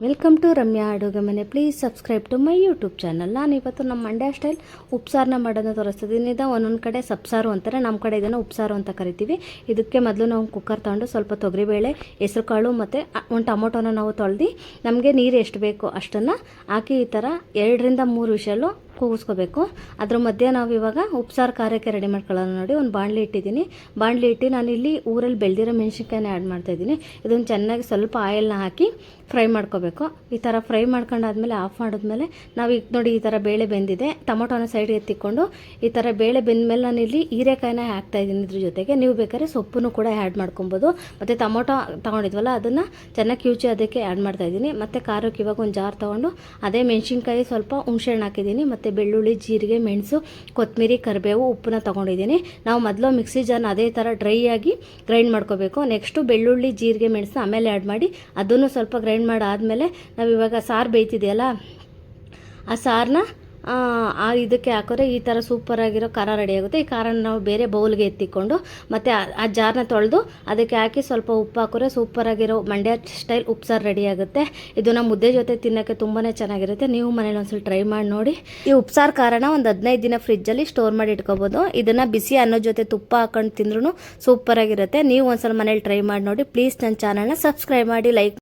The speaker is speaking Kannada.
ವೆಲ್ಕಮ್ ಟು ರಮ್ಯಾ ಅಡುಗೆ ಮನೆ please subscribe to my YouTube channel ನಾನು ಇವತ್ತು ನಮ್ಮ ಮಂಡ್ಯ ಸ್ಟೈಲ್ ಉಪ್ಸಾರನ್ನ ಮಾಡೋದನ್ನ ತೋರಿಸ್ತಿದ್ದೀನಿ ಇದು ಒಂದೊಂದು ಕಡೆ ಸಬ್ಸಾರು ಅಂತಾರೆ. ನಮ್ಮ ಕಡೆ ಇದನ್ನು ಉಪ್ಸಾರು ಅಂತ ಕರಿತೀವಿ. ಇದಕ್ಕೆ ಮೊದಲು ನಾವು ಕುಕ್ಕರ್ ತೊಗೊಂಡು ಸ್ವಲ್ಪ ತೊಗರಿಬೇಳೆ ಹೆಸರು ಕಾಳು ಮತ್ತು ಒಂದು ಟೊಮೊಟೊನ ನಾವು ತೊಳೆದು ನಮಗೆ ನೀರು ಎಷ್ಟು ಬೇಕೋ ಅಷ್ಟನ್ನು ಹಾಕಿ ಈ ಥರ ಎರಡರಿಂದ ಮೂರು ವಿಷಲು ಕೂಗಿಸ್ಕೋಬೇಕು. ಅದ್ರ ಮಧ್ಯೆ ನಾವು ಇವಾಗ ಉಪ್ಸಾರು ಖಾರಕ್ಕೆ ರೆಡಿ ಮಾಡ್ಕೊಳ್ಳೋಣ ನೋಡಿ. ಒಂದು ಬಾಣಲಿ ಇಟ್ಟಿದ್ದೀನಿ. ಬಾಣಲಿ ಇಟ್ಟು ಇಲ್ಲಿ ಊರಲ್ಲಿ ಬೆಳೆದಿರೋ ಮೆಣಸಿನ್ಕಾಯಿನ ಆ್ಯಡ್ ಮಾಡ್ತಾಯಿದ್ದೀನಿ ಇದನ್ನು ಚೆನ್ನಾಗಿ ಸ್ವಲ್ಪ ಆಯಿಲ್ನ ಹಾಕಿ ಫ್ರೈ ಮಾಡ್ಕೋಬೇಕು. ಈ ಥರ ಫ್ರೈ ಮಾಡ್ಕೊಂಡಾದ್ಮೇಲೆ ಆಫ್ ಮಾಡಿದ್ಮೇಲೆ ನಾವು ಈಗ ನೋಡಿ ಈ ಥರ ಬೇಳೆ ಬೆಂದಿದೆ. ಟೊಮೊಟೊನ ಸೈಡ್ಗೆ ಎತ್ತಿಕೊಂಡು ಈ ಥರ ಬೇಳೆ ಬೆಂದಮೇಲೆ ನಾನು ಇಲ್ಲಿ ಹೀರೆಕಾಯಿನ ಹಾಕ್ತಾಯಿದ್ದೀನಿ ಇದ್ರ ಜೊತೆಗೆ. ನೀವು ಬೇಕಾದ್ರೆ ಸೊಪ್ಪನ್ನು ಕೂಡ ಆ್ಯಡ್ ಮಾಡ್ಕೊಬೋದು. ಮತ್ತು ಟೊಮೊಟೊ ತೊಗೊಂಡಿದ್ವಲ್ಲ, ಅದನ್ನು ಚೆನ್ನಾಗಿ ಕಿವುಚಿ ಅದಕ್ಕೆ ಆ್ಯಡ್ ಮಾಡ್ತಾಯಿದ್ದೀನಿ ಮತ್ತು ಖಾರಕ್ಕೆ ಇವಾಗ ಒಂದು ಜಾರ್ ತೊಗೊಂಡು, ಅದೇ ಮೆಣಸಿನ್ಕಾಯಿ ಸ್ವಲ್ಪ ಹುಣಸೆಹಣ್ಣು ಹಾಕಿದ್ದೀನಿ. ಮತ್ತು ಬೆಳ್ಳುಳ್ಳಿ, ಜೀರಿಗೆ, ಮೆಣಸು ಕೊತ್ತಂಬರಿ ಕರಿಬೇವು, ಉಪ್ಪನ್ನ ತೊಗೊಂಡಿದ್ದೀನಿ. ನಾವು ಮೊದಲು ಮಿಕ್ಸಿ ಜಾರ್ನ ಅದೇ ಥರ ಡ್ರೈ ಆಗಿ ಗ್ರೈಂಡ್ ಮಾಡ್ಕೋಬೇಕು. ನೆಕ್ಸ್ಟು ಬೆಳ್ಳುಳ್ಳಿ, ಜೀರಿಗೆ, ಮೆಣಸು ಆಮೇಲೆ ಆ್ಯಡ್ ಮಾಡಿ ಅದನ್ನು ಸ್ವಲ್ಪ ಗ್ರೈಂಡ್ ಮಾಡಾದಮೇಲೆ ನಾವು ಇವಾಗ ಸಾರು ಬೇಯ್ತಿದೆಯಲ್ಲ, ಆ ಸಾರನ್ನ ಇದಕ್ಕೆ ಹಾಕಿದ್ರೆ ಈ ಥರ ಸೂಪರಾಗಿರೋ ಖಾರ ರೆಡಿ ಆಗುತ್ತೆ. ಈ ಖಾರನ ನಾವು ಬೇರೆ ಬೌಲ್ಗೆ ಎತ್ತಿಕೊಂಡು ಮತ್ತು ಆ- ಜಾರನ್ನ ಜಾರ್ನ ತೊಳೆದು ಅದಕ್ಕೆ ಹಾಕಿ ಸ್ವಲ್ಪ ಉಪ್ಪು ಹಾಕಿದ್ರೆ ಸೂಪರಾಗಿರೋ ಮಂಡ್ಯ ಸ್ಟೈಲ್ ಉಪ್ಸಾರು ರೆಡಿ ಆಗುತ್ತೆ. ಇದನ್ನು ಮುದ್ದೆ ಜೊತೆ ತಿನ್ನೋಕ್ಕೆ ತುಂಬಾ ಚೆನ್ನಾಗಿರುತ್ತೆ. ನೀವು ಮನೇಲಿ ಒಂದ್ಸಲ ಟ್ರೈ ಮಾಡಿ ನೋಡಿ. ಈ ಉಪ್ಸಾರು ಖಾರನ ಒಂದು ಹದಿನೈದು ದಿನ ಫ್ರಿಜ್ಜಲ್ಲಿ ಸ್ಟೋರ್ ಮಾಡಿ ಇಟ್ಕೋಬೋದು. ಇದನ್ನು ಬಿಸಿ ಅನ್ನೋ ಜೊತೆ ತುಪ್ಪ ಹಾಕೊಂಡು ತಿಂದ್ರೂ ಸೂಪರಾಗಿರುತ್ತೆ ನೀವು ಒಂದ್ಸಲ ಮನೇಲಿ ಟ್ರೈ ಮಾಡಿ ನೋಡಿ. ಪ್ಲೀಸ್ ನನ್ನ ಚಾನಲ್ನ ಸಬ್ಸ್ಕ್ರೈಬ್ ಮಾಡಿ ಲೈಕ್